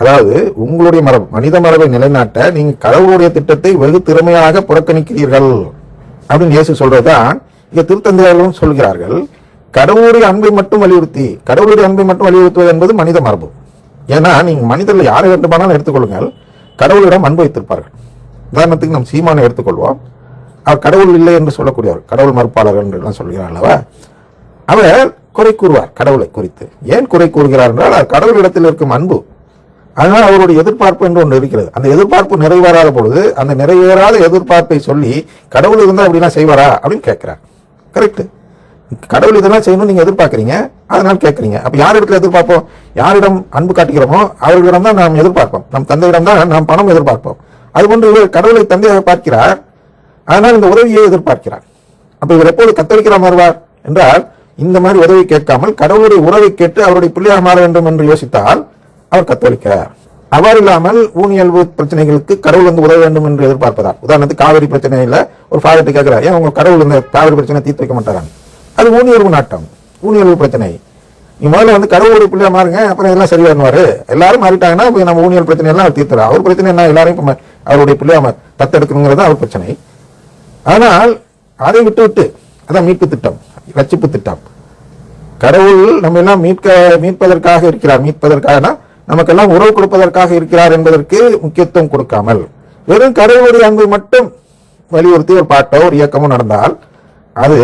அதாவது உங்களுடைய மரபு மனித மரபை நிலைநாட்ட நீங்க கடவுளுடைய திட்டத்தை வெகு திறமையாக புறக்கணிக்கிறீர்கள். அப்படின்னு இயேசு சொல்றதுதான் இங்க திருத்தந்தையாளரும் சொல்கிறார்கள். கடவுளுடைய அன்பை மட்டும் வலியுறுத்தி கடவுளுடைய அன்பை மட்டும் வலியுறுத்துவது என்பது மனித மரபு. ஏன்னா நீங்க மனிதர்கள் யாரை வேண்டுமானாலும் எடுத்துக்கொள்ளுங்கள். கடவுளிடம் அன்பு வைத்திருப்பார்கள். உதாரணத்துக்கு நம் சீமானை எடுத்துக்கொள்வோம். அவர் கடவுள் இல்லை என்று சொல்லக்கூடியவர் கடவுள் மறுப்பாளர் என்று எல்லாம் சொல்கிறார் அல்லவா? அவர் குறை கூறுவார் கடவுளை குறித்து. ஏன் குறை கூறுகிறார் என்றால் கடவுளிடத்தில் இருக்கும் அன்பு அதனால் அவருடைய எதிர்பார்ப்பு என்று ஒன்று இருக்கிறது. அந்த எதிர்பார்ப்பு நிறைவேறாத பொழுது அந்த நிறைவேறாத எதிர்பார்ப்பை சொல்லி கடவுள் இருந்தால் அப்படிலாம் செய்வாரா அப்படின்னு கேட்குறார். கரெக்ட் கடவுள் இதெல்லாம் செய்யணும்னு நீங்கள் எதிர்பார்க்குறீங்க அதனால் கேட்குறீங்க. அப்போ யார் இடத்துல எதிர்பார்ப்போம்? யாரிடம் அன்பு காட்டுகிறோமோ அவர்களிடம் தான் நாம் எதிர்பார்ப்போம். நம் தந்தையிடம் தான் நாம் பணம் எதிர்பார்ப்போம். அதுபோன்று இவர் கடவுளை தந்தையாக பார்க்கிறார். அதனால் இந்த உதவியை எதிர்பார்க்கிறார். அப்போ இவர் எப்போது கத்தளிக்கிறார் வருவார் என்றால் இந்த மாதிரி உதவி கேட்காமல் கடவுளுடைய உறவை கேட்டு அவருடைய பிள்ளையாக மாற வேண்டும் என்று யோசித்தால் அவர் கத்தோலிக்கிறார் அவர் இல்லாமல் ஊனியல்பு பிரச்சனைகளுக்கு கடவுள் வந்து உதவ வேண்டும் என்று எதிர்பார்ப்பதால். உதாரணத்துக்கு காவிரி பிரச்சனையில் ஒரு ஃபாதர்ட்டு கேட்கிறார் ஏன் உங்க கடவுள் இந்த காவிரி பிரச்சனை தீர்த்து வைக்க மாட்டாராங்க அது ஊனியல்பு நாட்டம் ஊனியல்பு பிரச்சனை. நீ முதல்ல வந்து கடவுளுடைய பிள்ளையா மாறுங்க அப்புறம் எல்லாம் சரியானுவாரு எல்லாரும் மாறிட்டாங்கன்னா இப்போ நம்ம ஊனியல் பிரச்சனை எல்லாம் அவர் தீர்த்துறா அவர் பிரச்சனை என்ன? எல்லாரும் இப்ப அவருடைய பிள்ளையா தத்தெடுக்கணுங்கிறது அவர் பிரச்சனை. ஆனால் அதை விட்டு விட்டு அதான் மீட்பு திட்டம் ரட்சிப்பு திட்டம். கடவுள் நம்ம எல்லாம் மீட்க மீட்பதற்காக இருக்கிறார். மீட்பதற்காகனா நமக்கெல்லாம் உறவு கொடுப்பதற்காக இருக்கிறார் என்பதற்கு முக்கியத்துவம் கொடுக்காமல் வெறும் கடவுளுடைய அன்பை மட்டும் வலியுறுத்தி ஒரு பாட்டோ ஒரு இயக்கமோ நடந்தால் அது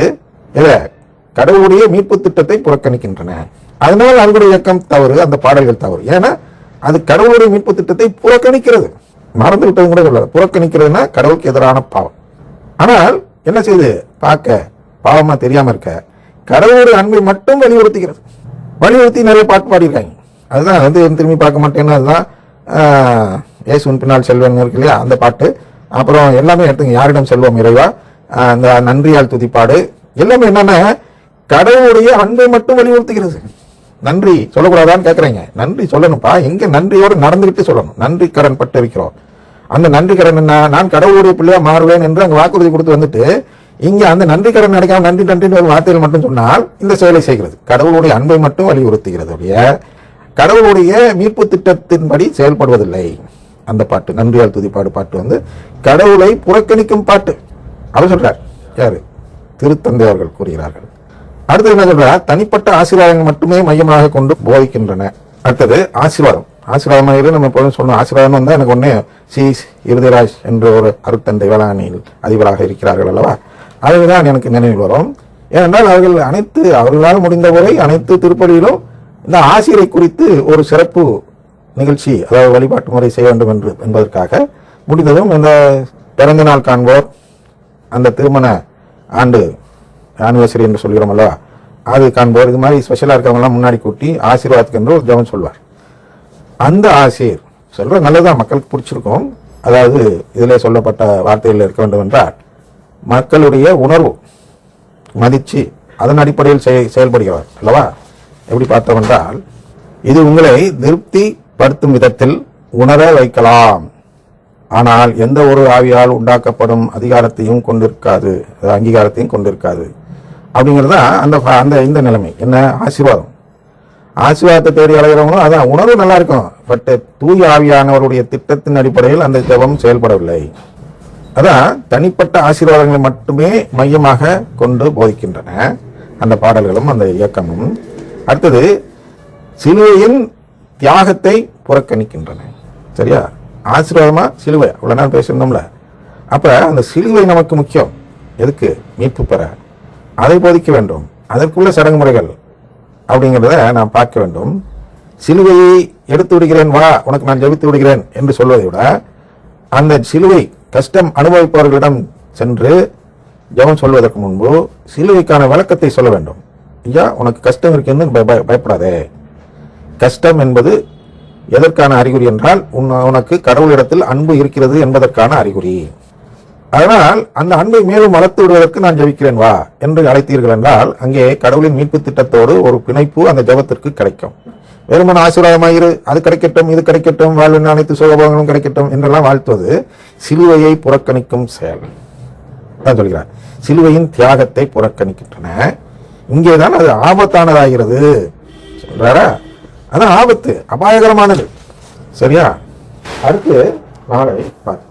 கடவுளுடைய மீட்பு திட்டத்தை புறக்கணிக்கின்றன. அதனால் அன்புடைய இயக்கம் தவறு அந்த பாடல்கள் தவறு. ஏன்னா அது கடவுளுடைய மீட்பு திட்டத்தை புறக்கணிக்கிறது. மறந்து விட்டது கூட சொல்லாது புறக்கணிக்கிறதுனா கடவுளுக்கு எதிரான பாவம். ஆனால் என்ன செய்யுது பார்க்க பாவமா தெரியாம இருக்க கடவுளுடைய அன்பை மட்டும் வலியுறுத்துகிறது. வலியுறுத்தி நிறைய பாட்டு பாடியிருக்காங்க. அதுதான் வந்து என் திரும்பி பார்க்க மாட்டேன்னு அதுதான் ஆஹ், இயேசுவின் பின்னால் செல்வன் இருக்கு இல்லையா? அந்த பாட்டு. அப்புறம் எல்லாமே எடுத்துங்க. யாரிடம் செல்வோம் இறைவா? அந்த நன்றியால் துதிப்பாடு. எல்லாமே என்னன்னா கடவுளுடைய அன்பை மட்டும் வலியுறுத்துகிறது. நன்றி சொல்லக்கூடாதான்னு கேட்குறீங்க நன்றி சொல்லணும்ப்பா. எங்க நன்றியோடு நடந்துகிட்டு சொல்லணும். நன்றி கடன் பட்டு இருக்கிறோம் அந்த நன்றி கடன் என்ன? நான் கடவுளுடைய பிள்ளையா மாறுவேன் என்று அங்கே வாக்குறுதி கொடுத்து வந்துட்டு இங்க அந்த நன்றி கடன் நடக்காம நன்றி நன்றின்னு ஒரு வார்த்தைகள் மட்டும் சொன்னால் இந்த செயலை செய்கிறது. கடவுளுடைய அன்பை மட்டும் வலியுறுத்துகிறது ஒழிய கடவுளுடைய மீட்பு திட்டத்தின்படி செயல்படுவதில்லை. அந்த பாட்டு நன்றியால் துதிப்பாடு பாட்டு வந்து கடவுளை புறக்கணிக்கும் பாட்டு. அவர் சொல்றார் யாரு? திருத்தந்தை அவர்கள் கூறுகிறார்கள். அடுத்தது என்ன சொல்றார்? தனிப்பட்ட ஆசீர்வாதங்கள் மட்டுமே மையமாக கொண்டு போதிக்கின்றன. அடுத்தது ஆசீர்வாதம். ஆசீர்வாதமாக நம்ம எப்போதும் சொல்லணும். ஆசீர்வாதம் வந்தால் எனக்கு ஒன்று சி. இருதிராஜ் என்ற ஒரு அருத்தந்தை வேளாண்மையில் அதிபராக இருக்கிறார்கள் அல்லவா? அதுதான் எனக்கு நினைவில் வரும். ஏனென்றால் அவர்கள் அனைத்து அவர்களால் முடிந்தவரை அனைத்து திருப்பதியிலும் இந்த ஆசிரியரை குறித்து ஒரு சிறப்பு நிகழ்ச்சி அதாவது வழிபாட்டு முறை செய்ய வேண்டும் என்று என்பதற்காக முடிந்ததும் இந்த பிறந்த நாள் காண்போர் அந்த திருமண ஆண்டு ஆனிவர்சரி என்று சொல்கிறோம் அல்லவா அது காண்போர். இது மாதிரி ஸ்பெஷலாக இருக்கிறவங்கலாம் முன்னாடி கூட்டி ஆசீர்வாதத்துக்கு என்று ஒரு ஜெபம் சொல்வார். அந்த ஆசிர் சொல்ற நல்லதான் மக்களுக்கு பிடிச்சிருக்கும். அதாவது இதில் சொல்லப்பட்ட வார்த்தைகள் இருக்க வேண்டும் என்றால் மக்களுடைய உணர்வு மதிச்சு அதன் அடிப்படையில் செய் செயல்படுகிறார் அல்லவா? எப்படி பார்த்தோம் என்றால் இது உங்களை திருப்தி படுத்தும் விதத்தில் உணர வைக்கலாம். ஆனால் எந்த ஒரு ஆவியால் உண்டாக்கப்படும் அதிகாரத்தையும் கொண்டிருக்காது. அது அங்கீகாரத்தையும் கொண்டிருக்காது. அப்படிங்கிறது தான் அந்த அந்த இந்த நிலைமை. என்ன? ஆசீர்வாதம். ஆசீர்வாதத்தை தேடி அலைகிறவங்களும் அதான் உணர்வு நல்லா இருக்கும் பட் தூய ஆவியானவருடைய திட்டத்தின் அடிப்படையில் அந்த ஜபம் செயல்படவில்லை. அதான் தனிப்பட்ட ஆசீர்வாதங்களை மட்டுமே மையமாக கொண்டு போதிக்கின்றன. அந்த பாடல்களும் அந்த இயக்கமும் அடுத்தது சிலுவையின் தியாகத்தை புறக்கணிக்கின்றன. சரியா? ஆசீர்வாதமா சிலுவை? அவ்வளோ நாள் பேசியிருந்தோம்ல. அப்ப அந்த சிலுவை நமக்கு முக்கியம். எதுக்கு? மீட்பு பெற. அதை போதிக்க வேண்டும். அதற்குள்ள சடங்குமுறைகள் அப்படிங்கிறத நான் பார்க்க வேண்டும். சிலுவையை எடுத்து விடுகிறேன் வா உனக்கு நான் ஜெபித்து விடுகிறேன் என்று சொல்வதை விட அந்த சிலுவை கஷ்டம் அனுபவிப்பவர்களிடம் சென்று ஜெபம் சொல்வதற்கு முன்பு சிலுவைக்கான விளக்கத்தை சொல்ல வேண்டும். ஐயா உனக்கு கஷ்டம் இருக்குன்னு பயப்படாதே. கஷ்டம் என்பது எதற்கான அறிகுறி என்றால் உன் உனக்கு கடவுளிடத்தில் அன்பு இருக்கிறது என்பதற்கான அறிகுறி. அதனால் அந்த அன்பை மேலும் வளர்த்து விடுவதற்கு நான் ஜெபிக்கிறேன் வா என்று அழைத்தீர்கள் என்றால் அங்கே கடவுளின் மீட்பு திட்டத்தோடு ஒரு பிணைப்பு அந்த ஜெபத்திற்கு கிடைக்கும். வெறுமன ஆசீர்வாதமாயிரு அது கிடைக்கட்டும் இது கிடைக்கட்டும் வாழ்வின் அனைத்து சுகபோகங்களும் கிடைக்கட்டும் என்றெல்லாம் வாழ்த்துவது சிலுவையை புறக்கணிக்கும் செயல். தான் சொல்கிறார். சிலுவையின் தியாகத்தை புறக்கணிக்கின்றன. இங்கேதான் அது ஆபத்தானதாகிறது. சொல்றாரா? அதான் ஆபத்து அபாயகரமானது. சரியா? அடுத்து நாளை பார்த்து